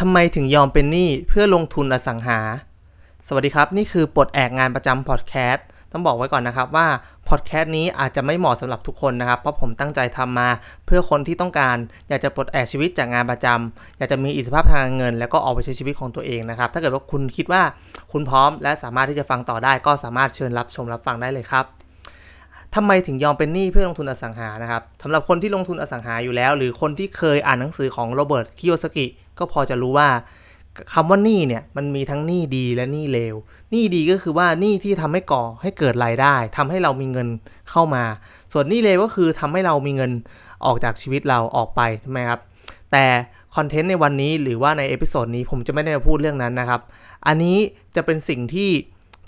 ทำไมถึงยอมเป็นหนี้เพื่อลงทุนอสังหา สวัสดีครับ นี่คือปลดแอกงานประจำพอดแคสต์ต้องบอกไว้ก่อนนะครับว่าพอดแคสต์นี้อาจจะไม่เหมาะสำหรับทุกคนนะครับ เพราะผมตั้งใจทำมา เพื่อคนที่ต้องการอยากจะปลดแอกชีวิตจากงานประจำอยากจะมีอิสรภาพทางเงิน แล้วก็ออกไปใช้ชีวิตของตัวเองนะครับ ถ้าเกิดว่าคุณคิดว่าคุณพร้อม และสามารถที่จะฟังต่อได้ ก็สามารถเชิญรับชมรับฟังได้เลยครับ ทำไมถึงยอมเป็นหนี้เพื่อลงทุนอสังหานะครับสำหรับคนที่ลงทุนอสังหาอยู่แล้ว หรือคนที่เคยอ่านหนังสือของโรเบิร์ตคิโยสกิก็พอจะรู้ว่าคำว่าหนี้เนี่ยมันมีทั้งหนี้ดีและหนี้เลวหนี้ดีก็คือว่าหนี้ที่ทำให้ก่อให้เกิดรายได้ทำให้เรามีเงินเข้ามา ส่วนหนี้เลวก็คือทำให้เรามีเงินออกจากชีวิตเราออกไปใช่ไหมครับแต่คอนเทนต์ในวันนี้หรือว่าในเอพิโซดนี้ผมจะไม่ได้มาพูดเรื่องนั้นนะครับ อันนี้จะเป็นสิ่งที่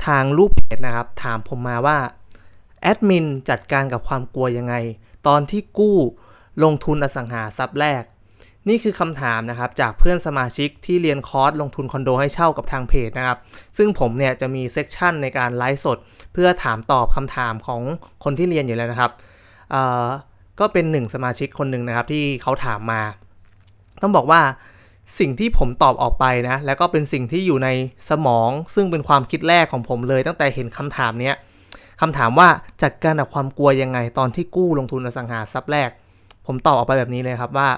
ทางลูกเพจนะครับ ถามผมมาว่า แอดมินจัดการกับความกลัวยังไง ตอนที่กู้ลงทุนอสังหาทรัพย์แรก นี่คือคำถามนะครับ จากเพื่อนสมาชิกที่เรียนคอร์สลงทุนคอนโดให้เช่ากับทางเพจนะครับ ซึ่งผมเนี่ยจะมีเซกชันในการไลฟ์สด เพื่อถามตอบคำถามของคนที่เรียนอยู่แล้วนะครับก็เป็นหนึ่งสมาชิกคนหนึ่งนะครับที่เขาถามมา ต้องบอกว่าสิ่งที่ผมตอบออกไปนะ แล้วก็เป็นสิ่งที่อยู่ในสมอง ซึ่งเป็นความคิดแรกของผมเลยตั้งแต่เห็นคำถามเนี้ย คำถามว่าจัดการกับความกลัวยังไงตอนที่กู้ลงทุนอสังหาทรัพย์แรก ผมตอบออกไปแบบนี้เลยครับว่า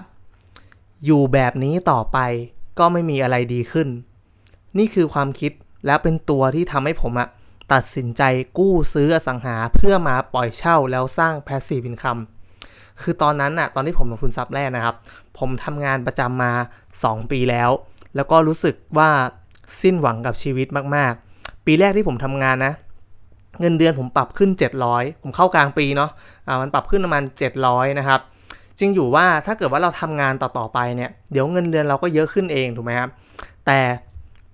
อยู่แบบนี้ต่อไปก็ไม่มีอะไรดีขึ้น นี่คือความคิดและเป็นตัวที่ทำให้ผมอะตัดสินใจกู้ซื้ออสังหาเพื่อมาปล่อยเช่าแล้วสร้าง passive income คือตอนนั้นอะตอนที่ผมลงทุนทรัพย์แรกนะครับ ผมทำงานประจำมา 2 ปีแล้ว แล้วก็รู้สึกว่าสิ้นหวังกับชีวิตมาก ๆ ปีแรกที่ผมทำงานนะ เงินเดือนผมปรับขึ้น 700 ผมเข้ากลางปีเนาะะมันปรับขึ้นประมาณ 700 นะครับ จริงอยู่ว่าถ้าเกิดว่าเราทำงานต่อๆไปเนี่ย เดี๋ยวเงินเดือนเราก็เยอะขึ้นเองถูกไหมครับ แต่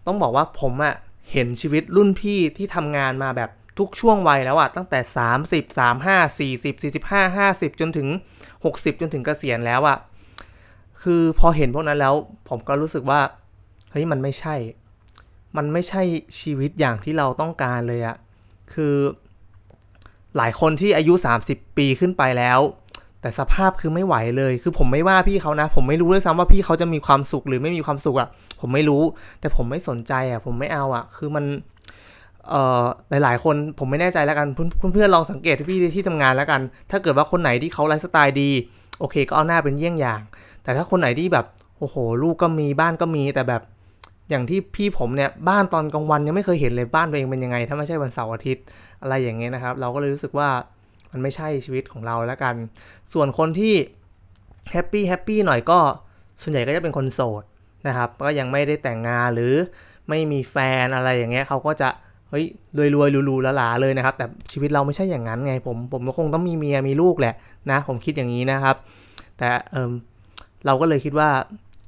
ต้องบอกว่าผมอะเห็นชีวิตรุ่นพี่ที่ทำงานมาแบบทุกช่วงวัยแล้วอะตั้งแต่ 30 35 40 45 50 จนถึง 60 จนถึงเกษียณแล้วอะคือพอเห็นพวกนั้นแล้ว ผมก็รู้สึกว่าเฮ้ยมันไม่ใช่ มันไม่ใช่ชีวิตอย่างที่เราต้องการเลยอะ คือหลายคนที่อายุ 30 ปีขึ้นไปแล้ว แต่สภาพคือไม่ไหวเลย คือผมไม่ว่าพี่เขานะ ผมไม่รู้ด้วยซ้ำว่าพี่เขาจะมีความสุขหรือไม่มีความสุขอะ่ะ ผมไม่รู้ แต่ผมไม่สนใจอะ่ะ ผมไม่เอาอะ่ะ คือมันเอ่อหลายๆ คนผมไม่แน่ใจแล้วกันเพื่อนๆลองสังเกตที่พี่ที่ทำงานแล้วกัน ถ้าเกิดว่าคนไหนที่เขาไลฟ์สไตล์ดี โอเคก็เอาหน้าเป็นเยี่ยงอย่าง แต่ถ้าคนไหนที่แบบโอ้โห ลูกก็มีบ้านก็มีแต่แบบ อย่างที่พี่ผมเนี่ยบ้านตอนกลางวันยังไม่เคยเห็นเลยบ้านตัวเองเป็นยังไง ถ้าไม่ใช่วันเสาร์อาทิตย์อะไรอย่างเงี้ยนะครับ เราก็เลยรู้สึกว่ามันไม่ใช่ชีวิตของเราแล้วกัน ส่วนคนที่แฮปปี้แฮปปี้หน่อยก็ส่วนใหญ่ก็จะเป็นคนโสดนะครับ ก็ยังไม่ได้แต่งงานหรือไม่มีแฟนอะไรอย่างเงี้ยเขาก็จะเฮ้ยรวยรวยรูๆหลาเลยนะครับ แต่ชีวิตเราไม่ใช่อย่างนั้นไงผมผมก็คงต้องมีเมียมีลูกแหละนะ ผมคิดอย่างนี้นะครับ แต่เออเราก็เลยคิดว่า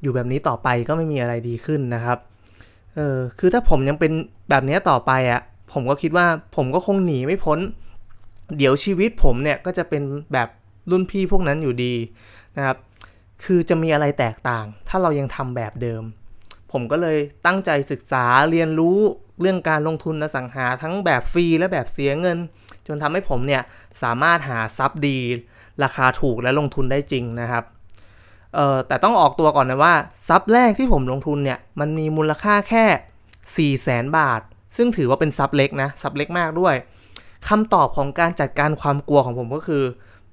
อยู่แบบนี้ต่อไปก็ไม่มีอะไรดีขึ้นนะครับเออคือถ้าผมยังเป็นแบบนี้ต่อไปอะ่ะผมก็คิดว่าผมก็คงหนีไม่พ้น เดี๋ยวชีวิตผมเนี่ยก็จะเป็นแบบรุ่นพี่พวกนั้นอยู่ดีนะครับคือจะมีอะไรแตกต่าง ถ้าเรายังทำแบบเดิม ผมก็เลยตั้งใจศึกษาเรียนรู้เรื่องการลงทุนอสังหาทั้งแบบฟรีและแบบเสียเงิน จนทำให้ผมเนี่ยสามารถหาทรัพย์ดี ราคาถูกและลงทุนได้จริงนะครับ เออแต่ต้องออกตัวก่อนนะว่าทรัพย์แรกที่ผมลงทุนเนี่ยมันมีมูลค่าแค่ 4 0 0แสนบาท ซึ่งถือว่าเป็นทรัพย์เล็กนะทรัพย์เล็กมากด้วยคำตอบของการจัดการความกลัวของผมก็คือ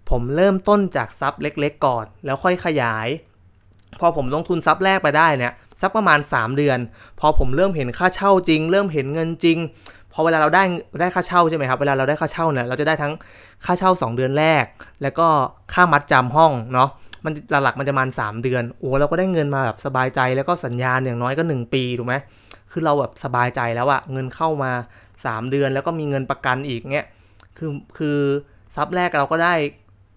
ผมเริ่มต้นจากซับเล็ก ๆ ก่อน แล้วค่อยขยาย พอผมลงทุนซับแรกไปได้เนี่ยสักประมาณ 3 เดือน พอผมเริ่มเห็นค่าเช่าจริง เริ่มเห็นเงินจริงพอเวลาเราได้ได้ค่าเช่าใช่ไหมครับ เวลาเราได้ค่าเช่าเนี่ยเราจะได้ทั้งค่าเช่า 2 เดือนแรก แล้วก็ค่ามัดจำห้องเนาะ มันหลักๆมันจะมา3เดือน โอ้เราก็ได้เงินมาแบบสบายใจแล้วก็สัญญาอย่างน้อยก็ 1 ปีถูกไหมคือเราแบบสบายใจแล้วอะเงินเข้ามา 3 เดือนแล้วก็มีเงินประกันอีกเงี้ยคือคือซับแรกเราก็ได้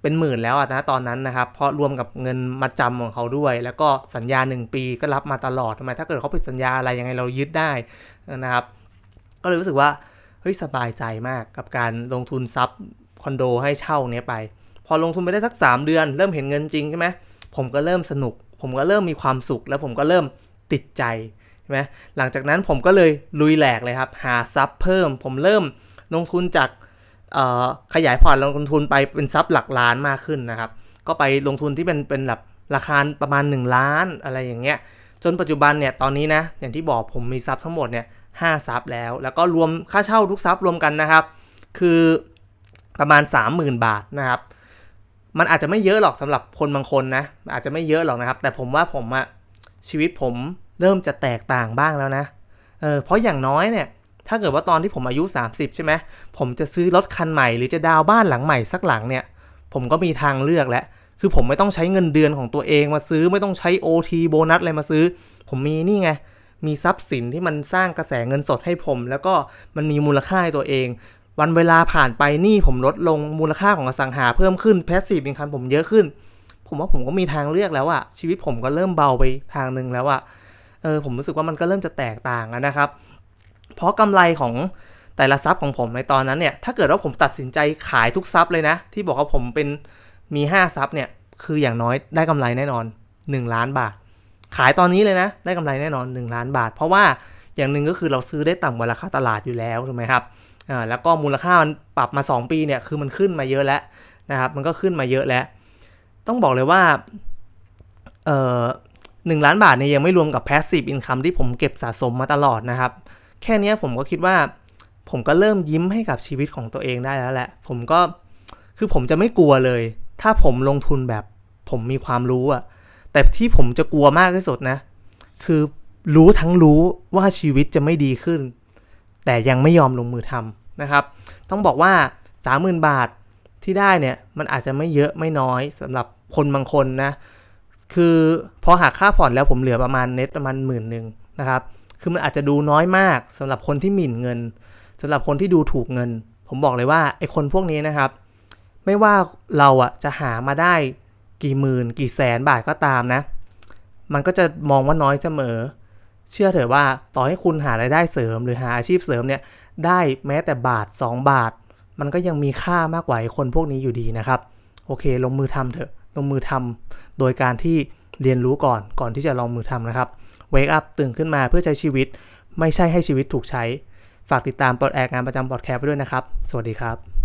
เป็นหมื่นแล้วอะนะตอนนั้นนะครับเพราะรวมกับเงินมาจำของเขาด้วย แล้วก็สัญญา 1 ปีก็รับมาตลอดทำไมถ้าเกิดเขาผิดสัญญาอะไรยังไงเรายึดได้นะครับ ก็เลยรู้สึกว่าเฮ้ยสบายใจมากกับการลงทุนซับคอนโดให้เช่าเนี้ยไป พอลงทุนไปได้สัก 3 เดือน เริ่มเห็นเงินจริงใช่ไหมผมก็เริ่มสนุก ผมก็เริ่มมีความสุข แล้วผมก็เริ่มติดใจใช่ไหมหลังจากนั้นผมก็เลยลุยแหลกเลยครับ หาซับเพิ่ม ผมเริ่มลงทุนจากขยายพอร์ตลงทุนไปเป็นซับหลักล้านมากขึ้นนะครับ ก็ไปลงทุนที่เป็นเป็นแบบราคาประมาณ 1 ล้านอะไรอย่างเงี้ย จนปัจจุบันเนี่ยตอนนี้นะอย่างที่บอกผมมีซับทั้งหมดเนี่ยห้าซับแล้ว แล้วก็รวมค่าเช่าทุกซับรวมกันนะครับ คือประมาณ 30,000 บาทนะครับ มันอาจจะไม่เยอะหรอกสำหรับคนบางคนนะ อาจจะไม่เยอะหรอกนะครับ แต่ผมว่าผมอะชีวิตผมเริ่มจะแตกต่างบ้างแล้วนะ เออเพราะอย่างน้อยเนี่ย ถ้าเกิดว่าตอนที่ผมอายุ 30 ใช่ไหมผมจะซื้อรถคันใหม่หรือจะดาวบ้านหลังใหม่สักหลังเนี่ย ผมก็มีทางเลือกแล้ว คือผมไม่ต้องใช้เงินเดือนของตัวเองมาซื้อไม่ต้องใช้ OT โบนัสอะไรมาซื้อ ผมมีนี่ไงมีทรัพย์สินที่มันสร้างกระแสเงินสดให้ผม แล้วก็มันมีมูลค่าให้ตัวเอง วันเวลาผ่านไปหนี่ผมลดลงมูลค่าของอสังหาเพิ่มขึ้นแพสซีฟอินคัมผมเยอะขึ้น ผมว่าผมก็มีทางเลือกแล้วอะชีวิตผมก็เริ่มเบาไปทางหนึ่งแล้วอะเออผมรู้สึกว่ามันก็เริ่มจะแตกต่างะนะครับ เพราะกำไรของแต่ละซับของผมในตอนนั้นเนี่ย ถ้าเกิดว่าผมตัดสินใจขายทุกซับเลยนะ ที่บอกว่าผมเป็นมี5ซับเนี่ย คืออย่างน้อยได้กำไรแน่นอน 1 ล้านบาท ขายตอนนี้เลยนะ ได้กำไรแน่นอน 1 ล้านบาท เพราะว่าอย่างหนึ่งก็คือเราซื้อได้ต่ำกว่าราคาตลาดอยู่แล้วถูกไหมครับ อ่าแล้วก็มูลค่ามันปรับมา 2 ปีเนี่ยคือมันขึ้นมาเยอะแล้วนะครับ มันก็ขึ้นมาเยอะแล้ว ต้องบอกเลยว่าเอ่อหนึ่งล้านบาทเนี่ยยังไม่รวมกับ passive income ที่ผมเก็บสะสมมาตลอดนะครับ แค่นี้ผมก็คิดว่า ผมก็เริ่มยิ้มให้กับชีวิตของตัวเองได้แล้วแหละ ผมก็คือผมจะไม่กลัวเลย ถ้าผมลงทุนแบบผมมีความรู้อะแต่ที่ผมจะกลัวมากที่สุดนะ คือรู้ทั้งรู้ว่าชีวิตจะไม่ดีขึ้น แต่ยังไม่ยอมลงมือทำนะครับ ต้องบอกว่า 30,000 บาทที่ได้เนี่ยมันอาจจะไม่เยอะไม่น้อยสำหรับคนบางคนนะคือพอหักค่าผ่อนแล้วผมเหลือประมาณเน็ตประมาณหมื่นหนึ่งนะครับ คือมันอาจจะดูน้อยมากสำหรับคนที่หมิ่นเงินสำหรับคนที่ดูถูกเงิน ผมบอกเลยว่าไอ้คนพวกนี้นะครับ ไม่ว่าเราอะจะหามาได้กี่หมื่น กี่แสนบาทก็ตามนะ มันก็จะมองว่าน้อยเสมอ เชื่อเถอะว่าต่อให้คุณหารายได้เสริมหรือหาอาชีพเสริมเนี่ยได้แม้แต่บาท 2 บาท มันก็ยังมีค่ามากกว่าคนพวกนี้อยู่ดีนะครับ โอเค ลงมือทำเถอะลงมือทำโดยการที่เรียนรู้ก่อนก่อนที่จะลงมือทำนะครับ wake up ตื่นขึ้นมาเพื่อใช้ชีวิต ไม่ใช่ให้ชีวิตถูกใช้ ฝากติดตามปลดแอกงานประจำพอดแคสต์ไปด้วยนะครับ สวัสดีครับ